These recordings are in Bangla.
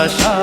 achar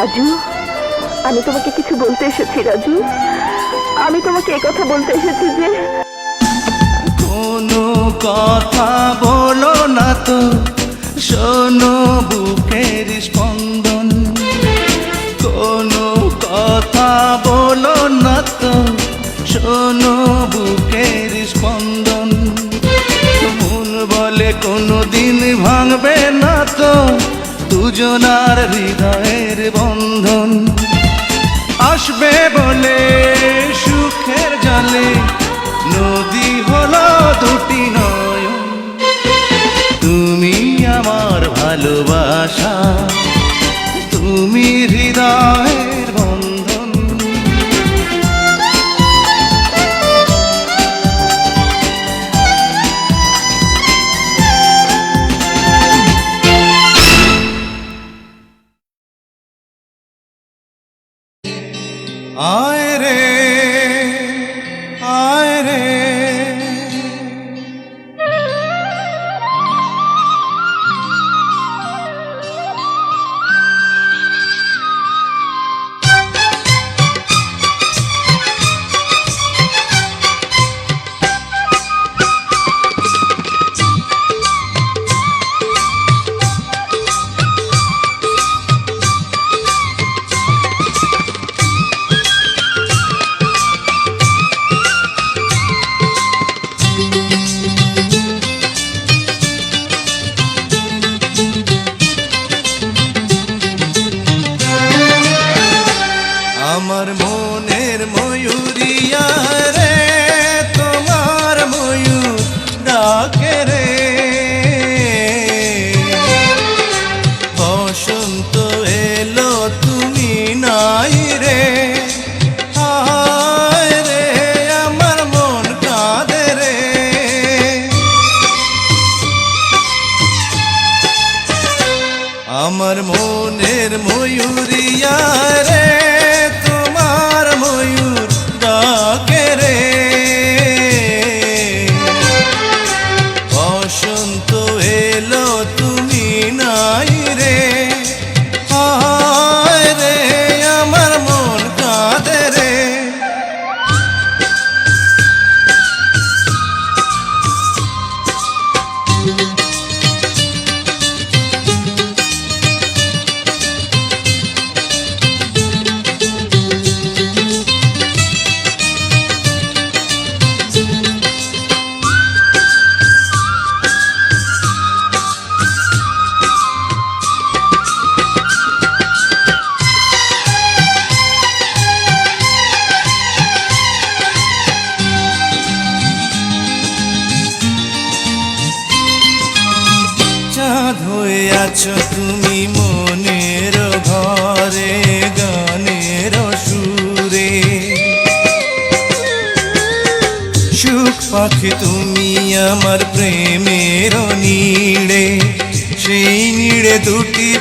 রাজু, আমি তোমাকে কিছু বলতে এসেছি, রাজু। আমি তোমাকে কথা বলতে এসেছি যে কোনো কথা বলো না তো, শোনো বুকের স্পন্দন। কোনো কথা বলো না তো, শোনো বুকের স্পন্দন। মূল বলে কোনো দিন ভাঙবে না তো দুজনার হৃদয়ের বন্ধন আসবে বলে সুখের জলে নদী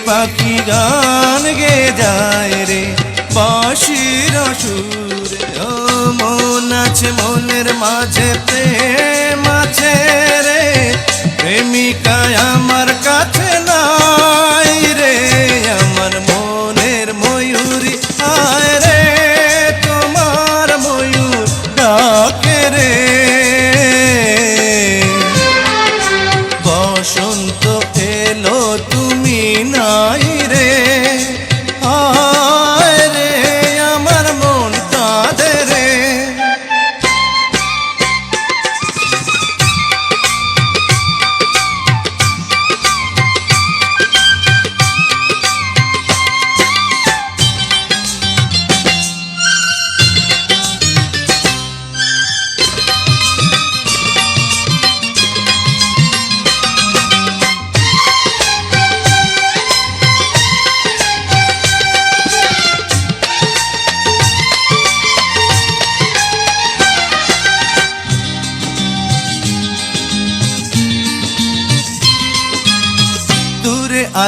পাখি গান গে যায় রে বাঁশির সুর। ও মন আছে মনের মাঝে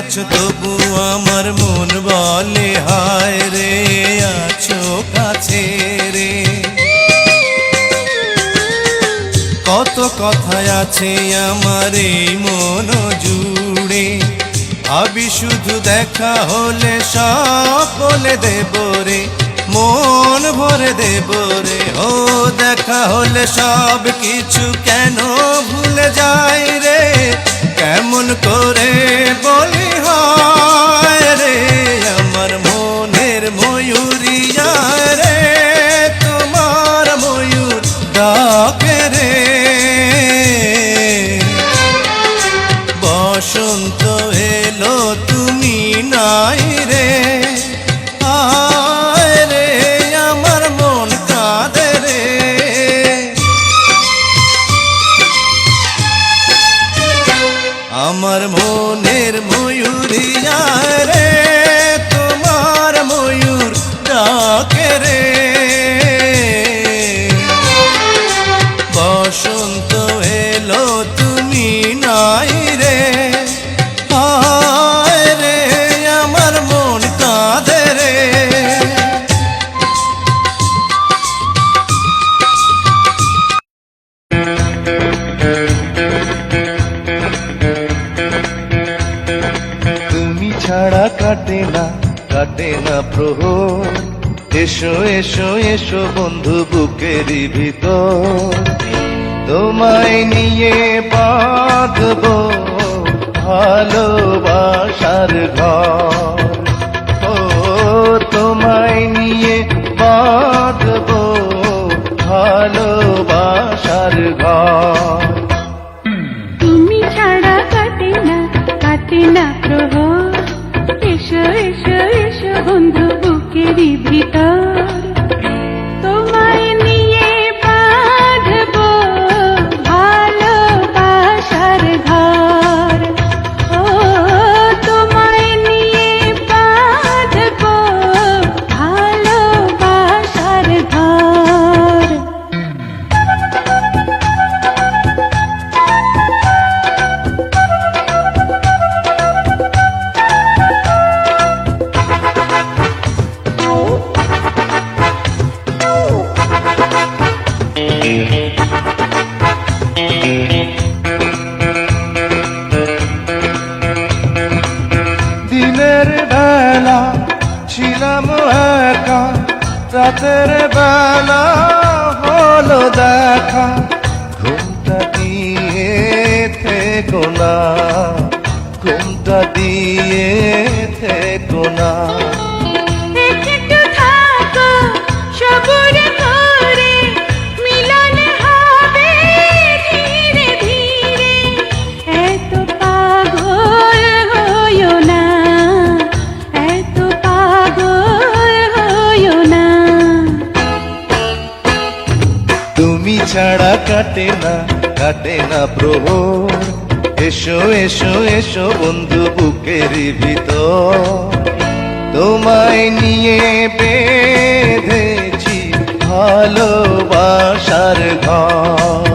আছো তবু আমার মন বলে, হায় রে, আছো কাছে রে। কত কথায় আছে আমার এই মন জুড়ে। আবি শুধু দেখা হলে সব বলে দেব রে, মন ভরে দেব রে। ও, দেখা হলে সব কিছু কেন ভুলে যায় রে? কেমন করে বলি ভিতর তোমায় নিয়ে বাঁধব ভালোবাসার ঘর। ও, তোমায় নিয়ে বাঁধব ভালোবাসার ঘর। তুমি ছাড়া কাটে না কাটে না প্রহ এসো এসো এসো বন্ধু, বুকেরই ভিতর। কাটে না কাটে না প্রভু এসো এসো এসো বন্ধু বুকের ভিতর। তোমায় নিয়ে বেঁধেছি ভালোবাসার ঘর।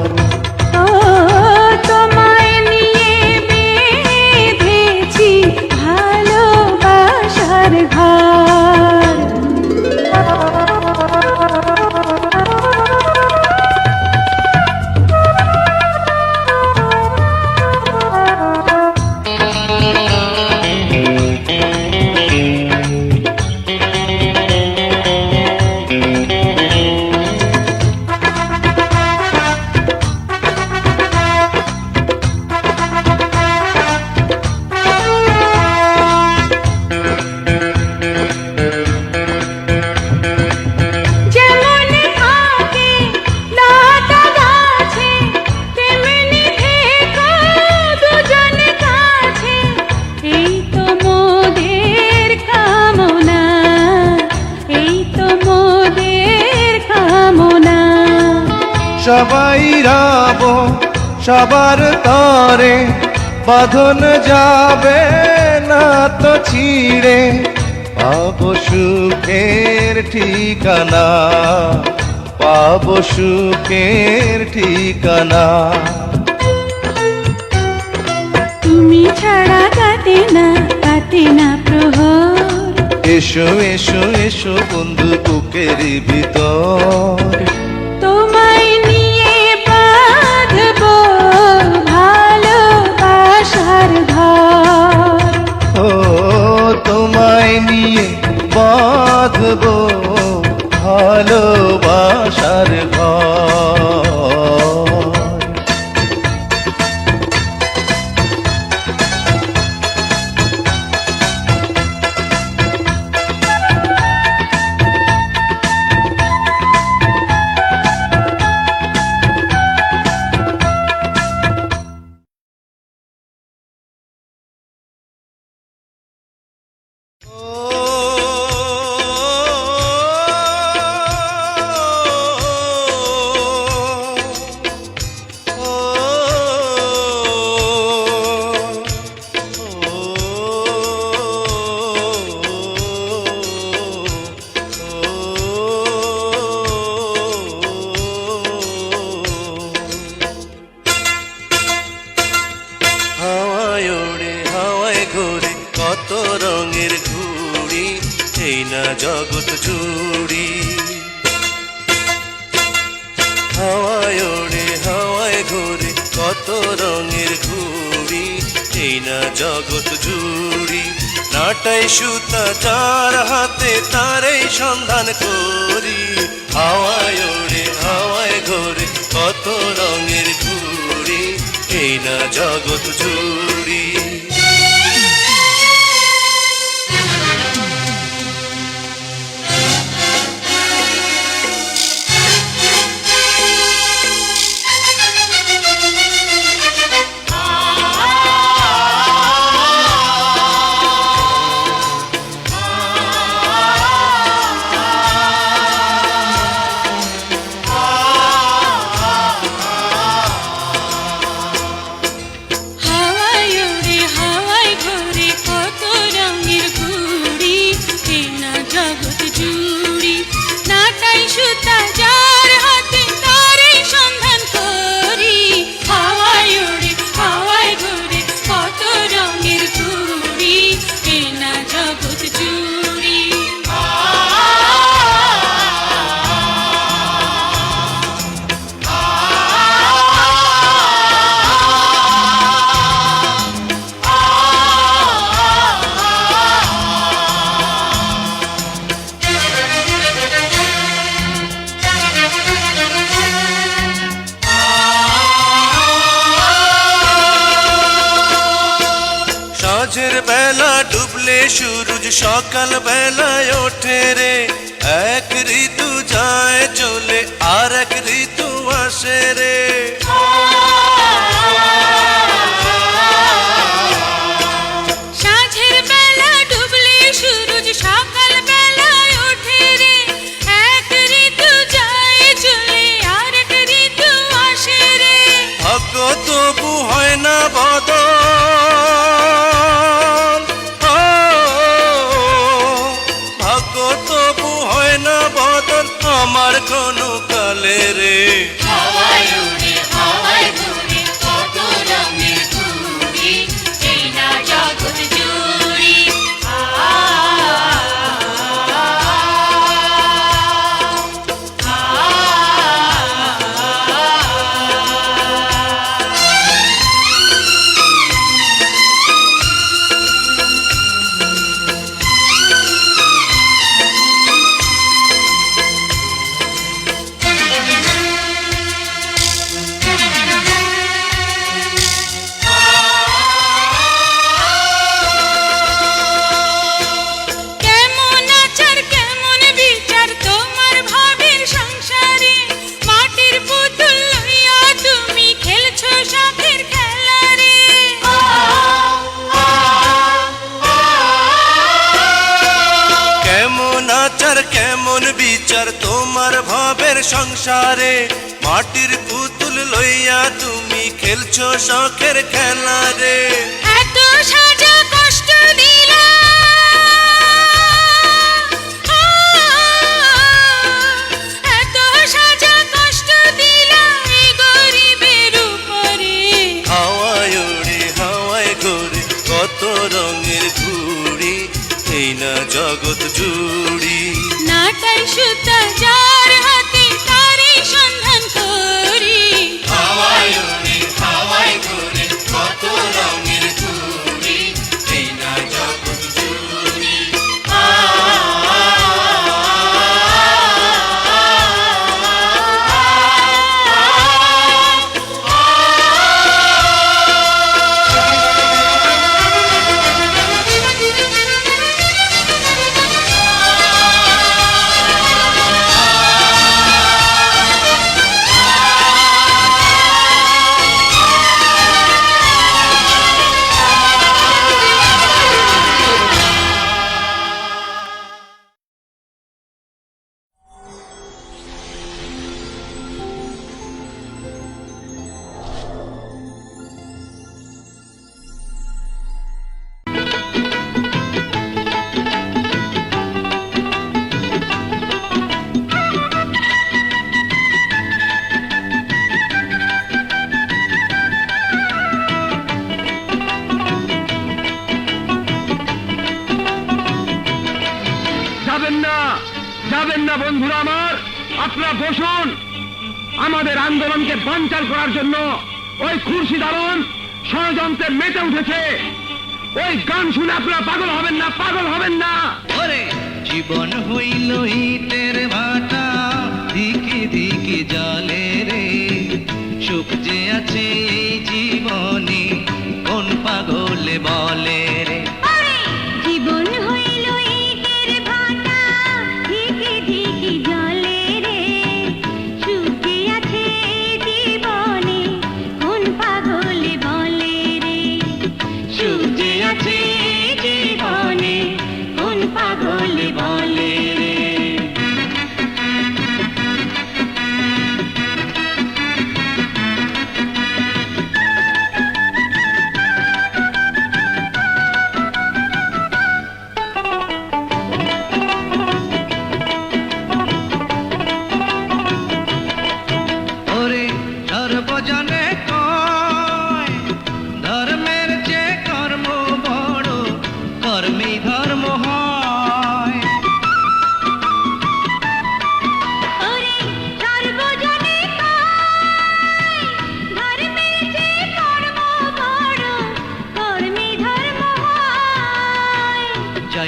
সবার তরে বাঁধন যাবে না তো ছিঁড়ে। পাব সুখের ঠিকানা পাব সুখের ঠিকানা। তুমি ছাড়া কাটে না কাটে না প্রহর। এসো এসো এসো বন্ধু বুকের ভিতর। নাটাই সুতা যার হাতে তারই সন্ধান করি। হাওয়ায় ওড়ে, হাওয়ায় ঘোরে, কত রঙের ঘুড়ি এই না জগৎ জুড়ি। সূরজ সকাল বেলায় ওঠে রে। বন্ধুরা আমার, আপনারা বসুন। আমাদের আন্দোলনকে বঞ্চার করার জন্য ওই খুরশি দারুণ ষড়যন্ত্রে মেতে উঠেছে। ওই গান শুনে আপনারা পাগল হবেন না, পাগল হবেন না। জীবন হইল ইটের ভাটা, দিকে দিকে জলে রে। সুখ যে আছে এই জীবনে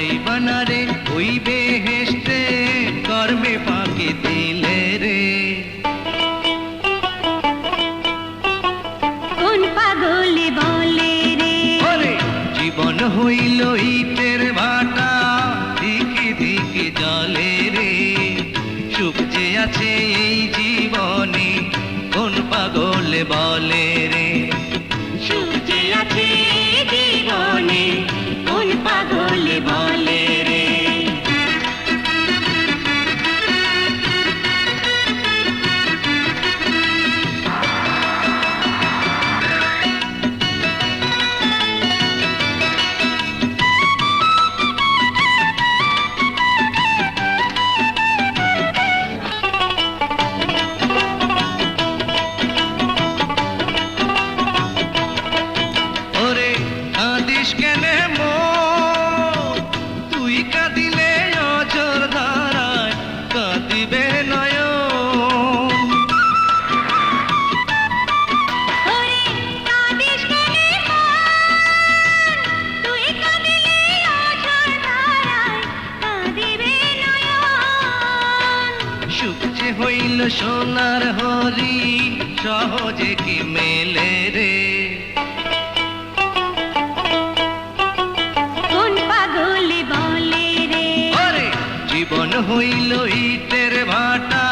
जीवन रे হইল সোনার হরি সহজে কি মেলে রে? জীবন হইল ইটের ভাটা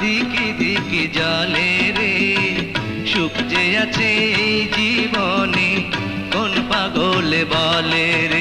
দিকে দিকে জলে রে। সুখ যে আছে এই জীবনে কোন পাগলে বলে রে?